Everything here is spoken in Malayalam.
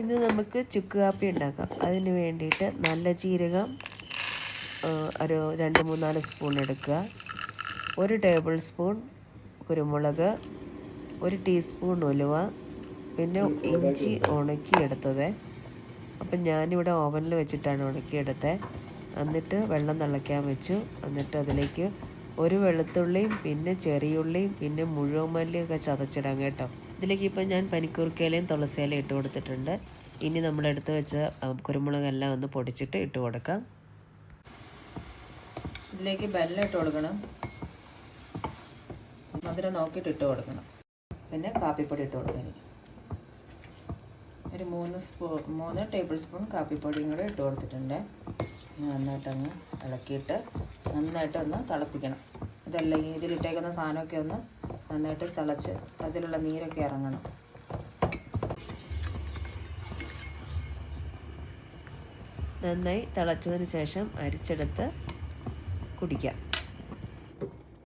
ഇന്ന് നമുക്ക് ചുക്ക് കാപ്പി ഉണ്ടാക്കാം. അതിന് വേണ്ടിയിട്ട് നല്ല ജീരകം ഒരു രണ്ട് മൂന്നാൽ സ്പൂൺ എടുക്കുക. ഒരു ടേബിൾ സ്പൂൺ കുരുമുളക് ഒരു ടീസ്പൂൺ ഉലുവ പിന്നെ ഇഞ്ചി ഉണക്കിയെടുത്തത്. അപ്പം ഞാനിവിടെ ഓവനിൽ വെച്ചിട്ടാണ് ഉണക്കിയെടുത്തത് എന്നിട്ട് വെള്ളം തിളയ്ക്കാൻ വെച്ചു. എന്നിട്ട് അതിലേക്ക് ഒരു വെളുത്തുള്ളിയും പിന്നെ ചെറിയുള്ളിയും പിന്നെ മുഴുവൻ മല്ലിയൊക്കെ ചതച്ചിടാം കേട്ടോ. ഇതിലേക്ക് ഇപ്പം ഞാൻ പനിക്കൂർക്കയിലയും തുളസിയിലയും ഇട്ട് കൊടുത്തിട്ടുണ്ട്. ഇനി നമ്മളെടുത്ത് വെച്ച ആ, കുരുമുളകെല്ലാം ഒന്ന് പൊടിച്ചിട്ട് ഇട്ട് കൊടുക്കാം. ഇതിലേക്ക് ബെല്ലം ഇട്ട് കൊടുക്കണം. മധുരം നോക്കിയിട്ട് ഇട്ട് കൊടുക്കണം. പിന്നെ കാപ്പിപ്പൊടി ഇട്ട് കൊടുക്കണം ഒരു മൂന്ന് സ്പൂ മൂന്ന് ടേബിൾ സ്പൂൺ കാപ്പിപ്പൊടിയും കൂടെ ഇട്ട് കൊടുത്തിട്ടുണ്ട്. നന്നായിട്ടങ്ങ് ഇളക്കിയിട്ട് നന്നായിട്ട് ഒന്ന് തിളപ്പിക്കണം. ഇതെല്ലാം ഈ ഇതിലിട്ടേക്കുന്ന സാധനമൊക്കെ ഒന്ന് നന്നായിട്ട് തിളച്ച് അതിലുള്ള നീരൊക്കെ ഇറങ്ങണം. നന്നായി തിളച്ചതിന് ശേഷം അരിച്ചെടുത്ത് കുടിക്കാം.